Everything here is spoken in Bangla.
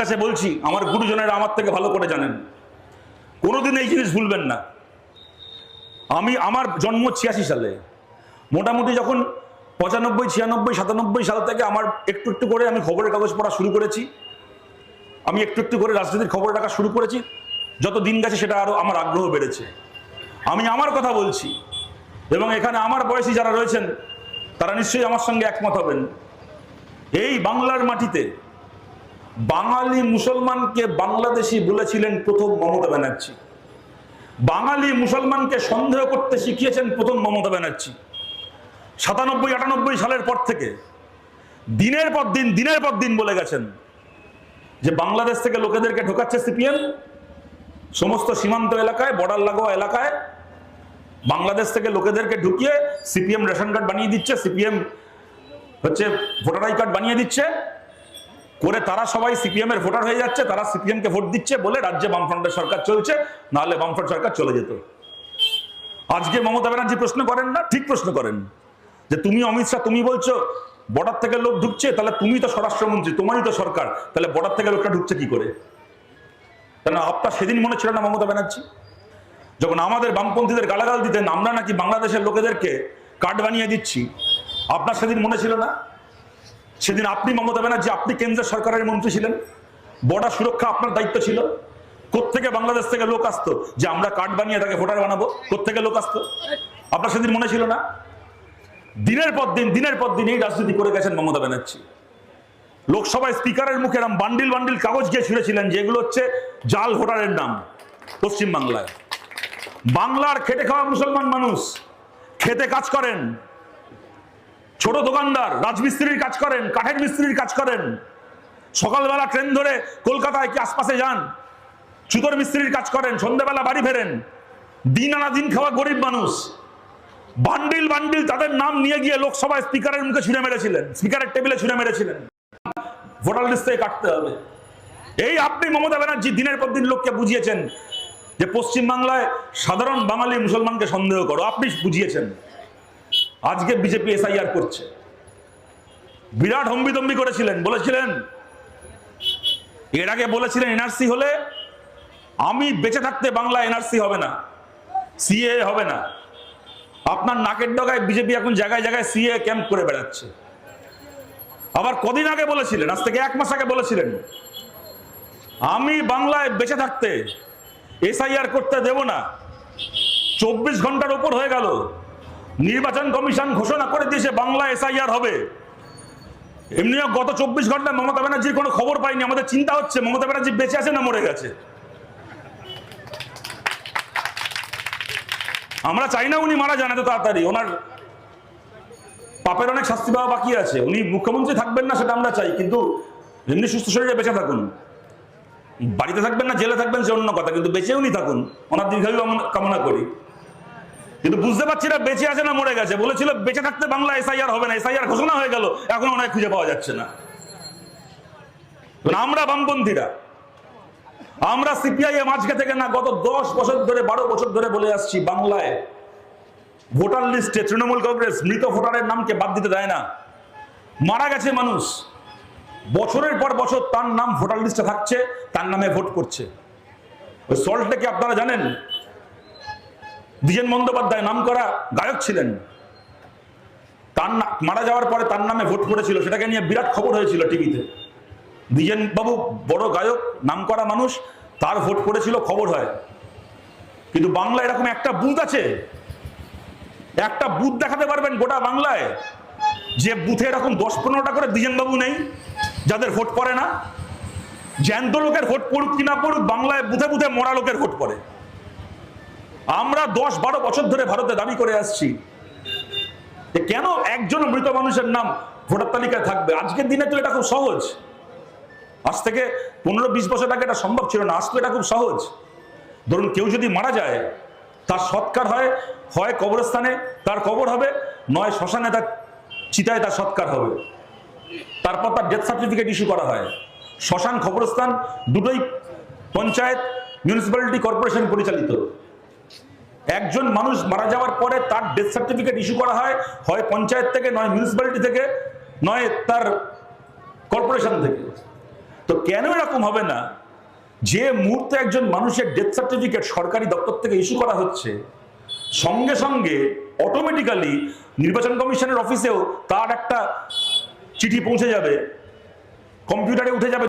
কাছে বলছি, আমার গুরুজনেরা আমার থেকে ভালো করে জানেন। কোনোদিন এই জিনিস ভুলবেন না। আমি আমার জন্ম ছিয়াশি সালে। মোটামুটি যখন পঁচানব্বই, ছিয়ানব্বই, সাতানব্বই সাল থেকে আমার একটু একটু করে আমি খবরের কাগজ পড়া শুরু করেছি। আমি একটু একটু করে রাজনীতির খবর রাখা শুরু করেছি। যত দিন গেছে সেটা আরও আমার আগ্রহ বেড়েছে। আমি আমার কথা বলছি এবং এখানে আমার বয়সী যারা রয়েছেন, তারা নিশ্চয়ই আমার সঙ্গে একমত হবেন। এই বাংলার মাটিতে বাঙালি মুসলমানকে বাংলাদেশি বলেছিলেন প্রথম মমতা ব্যানার্জি। বাঙালি মুসলমানকে সন্দেহ করতে শিখিয়েছেন প্রথম মমতা ব্যানার্জি। সাতানব্বই, আটানব্বই সালের পর থেকে দিনের পর দিন, দিনের পর দিন বলে গেছেন যে বাংলাদেশ থেকে লোকেদেরকে ঢোকাচ্ছে সিপিএম। সমস্ত সীমান্ত এলাকায়, বর্ডার লাগোয়া এলাকায় বাংলাদেশ থেকে লোকেদেরকে ঢুকিয়ে সিপিএম রেশন কার্ড বানিয়ে দিচ্ছে, সিপিএম হচ্ছে ভোটার আই কার্ড বানিয়ে দিচ্ছে। করে তারা সবাই সিপিএম এর ভোটার হয়ে যাচ্ছে, তারা সিপিএম কে ভোট দিচ্ছে বলে রাজ্যে বামফ্রন্টের সরকার চলছে, নাহলে বামফ্রন্ট সরকার চলে যেত। আজকে মমতা ব্যানার্জি প্রশ্ন করেন না? ঠিক প্রশ্ন করেন। যে তুমি অমিত শাহ, তুমি বলছো বর্ডার থেকে লোক ঢুকছে, তাহলে তুমি তো স্বরাষ্ট্রমন্ত্রী, তোমারই তো সরকার, তাহলে বর্ডার থেকে লোকটা ঢুকছে কি করে? কেন আপনার সেদিন মনে ছিল না মমতা ব্যানার্জি? যখন আমাদের বামপন্থীদের গালাগাল দিতেন, আমরা নাকি বাংলাদেশের লোকেদেরকে কার্ড বানিয়ে দিচ্ছি, আপনার সেদিন মনে ছিল না? সেদিন আপনি, মমতা ব্যানার্জি, আপনি কেন্দ্রের সরকারের মন্ত্রী ছিলেন। বর্ডার সুরক্ষা আপনার দায়িত্ব ছিল। কোত্থেকে বাংলাদেশ থেকে লোক আসতো যে আমরা কার্ড বানিয়ে তাকে ভোটার বানাবো? কোত্থেকে লোক আসতো? আপনার সেদিন মনে ছিল না? দিনের পর দিন, দিনের পর দিন এই রাজনীতি করে গেছেন মমতা ব্যানার্জি। লোকসভায় স্পিকারের মুখে এরম বান্ডিল বান্ডিল কাগজ গিয়ে ছিঁড়েছিলেন যেগুলো হচ্ছে জাল ভোটারের নাম পশ্চিম বাংলায় বাংলার খেটে খাওয়া মুসলমান মানুষ, খেতে কাজ করেন ছোট দোকানদার, রাজমিস্ত্রির কাজ করেন, কাঠের মিস্ত্রির কাজ করেন। সকালবেলা ট্রেন ধরে কলকাতায় কি আশপাশে যান? চুতর মিস্ত্রির কাজ করেন সন্ধ্যাবেলা বাড়ি ফেরেন। দিন আনা দিন খাওয়া গরিব মানুষ। বান্ডিল বান্ডিল তাদের নাম নিয়ে গিয়ে লোকসভায় স্পিকারের মুখে ছুঁড়ে মেরেছিলেন, স্পিকারের টেবিলে ছুঁড়ে মেরেছিলেন। ভোটার লিস্ট থেকে কাটতে হবে। এই আপনি মমতা ব্যানার্জি দিনের পর দিন লোককে বুঝিয়েছেন যে পশ্চিম বাংলায় সাধারণ বাঙালি মুসলমানকে সন্দেহ করো। আপনি বুঝিয়েছেন। আজকে বিজেপি এসআইআর করছে। বিরাট হম্বিতম্বি করেছিলেন, বলেছিলেন, এর আগে বলেছিলেন এনআরসি হলে আমি বেঁচে থাকতে বাংলা এনআরসি হবে না সিএ হবে না। আপনার নাকের ডগায় বিজেপি এখন জায়গায় জায়গায় সিএ ক্যাম্প করে বেড়াচ্ছে। আবার কদিন আগে বলেছিলেন, আজ থেকে এক মাস আগে বলেছিলেন, আমি বাংলায় বেঁচে থাকতে এসআইআর করতে দেব না। চব্বিশ ঘণ্টার উপর হয়ে গেল। নির্বাচন কমিশন ঘোষণা করে দিয়েছে, বাংলা এসআইআর হবে। এমনিও গত চব্বিশ ঘণ্টা মমতা ব্যানার্জির কোনো খবর পাইনি। আমাদের চিন্তা হচ্ছে, মমতা ব্যানার্জি বেঁচে আছে না মরে গেছে? আমরা চাই না উনি মারা যান এত তাড়াতাড়ি। ওনার পাপের অনেক শাস্তি পাওয়া বাকি আছে। উনি মুখ্যমন্ত্রী থাকবেন না, সেটা আমরা চাই। কিন্তু এমনি সুস্থ শরীরে বেঁচে থাকুন। বাড়িতে থাকবেন না, জেলে থাকবেন, সে অন্য কথা। কিন্তু বেঁচে উনি থাকুন। ওনার দীর্ঘায়ু কামনা- কামনা করি। কিন্তু বুঝতে পারছি না, বেঁচে আছে না মরে গেছে। বলেছিল, বেঁচে থাকতে বাংলা এসআইআর হবে না। এসআইআর ঘোষণা হয়ে গেল, এখন অনেক খুঁজে পাওয়া যাচ্ছে না। আমরা বামপন্থীরা, আমরা সিপিআইএম আজকে থেকে না, গত দশ বছর ধরে, বারো বছর ধরে বলে আসছি, বাংলায় ভোটার লিস্টে তৃণমূল কংগ্রেস মৃত ভোটারের নামকে বাদ দিতে দেয় না। মারা গেছে মানুষ। বছরের পর বছর তার নাম ভোটার লিস্টে থাকছে, তার নামে ভোট করছে। ওই সল্টলেকে আপনারা জানেন দ্বিজেন বন্দ্যোপাধ্যায় নাম করা গায়ক ছিলেন। তার মারা যাওয়ার পরে তার নামে ভোট পড়েছিল, সেটাকে নিয়ে বিরাট খবর হয়েছিল টিভিতে। দ্বিজেন বাবু বড় গায়ক নাম করা মানুষ, তার ভোট পড়েছিল, খবর হয়। কিন্তু বাংলা এরকম একটা বুথ আছে, একটা বুথ দেখাতে পারবেন গোটা বাংলায়, যে বুথে এরকম দশ পনেরোটা করে বাবু নেই, যাদের ভোট পড়ে না। জ্যান্ত লোকের ভোট পড়ুক কি না পড়ুক, বাংলায় বুথে বুথে মরা লোকের ভোট পড়ে। আমরা দশ বারো বছর ধরে ভারতে দাবি করে আসছি যে কেন একজন মৃত মানুষের নাম ভোটার তালিকায় থাকবে? আজকের দিনে তো এটা খুব সহজ। আজ থেকে পনেরো বিশ বছর আগে এটা সম্ভব ছিল না, আজ তো এটা খুব সহজ। ধরুন কেউ যদি মারা যায়, তার সৎকার হয় হয় কবরস্থানে, তার কবর হবে, নয় শ্মশানে তার চিতায় তার সৎকার হবে। তারপর তার ডেথ সার্টিফিকেট ইস্যু করা হয়। শ্মশান খবরস্থান দুটোই পঞ্চায়েত মিউনিসিপ্যালিটি কর্পোরেশন পরিচালিত। একজন মানুষ মারা যাওয়ার পরে তার ডেথ সার্টিফিকেট ইস্যু করা হয় হয় পঞ্চায়েত থেকে, নয় মিউনিসিপ্যালিটি থেকে, নয় তার কর্পোরেশন থেকে। তো কেন এরকম হবে না? যে মুহূর্তে একজন মানুষের ডেথ সার্টিফিকেট সরকারি দপ্তর থেকে ইস্যু করা হচ্ছে, সঙ্গে সঙ্গে অটোমেটিক্যালি নির্বাচন কমিশনের অফিসেও তার একটা চিঠি পৌঁছে যাবে কম্পিউটারে উঠে যাবে।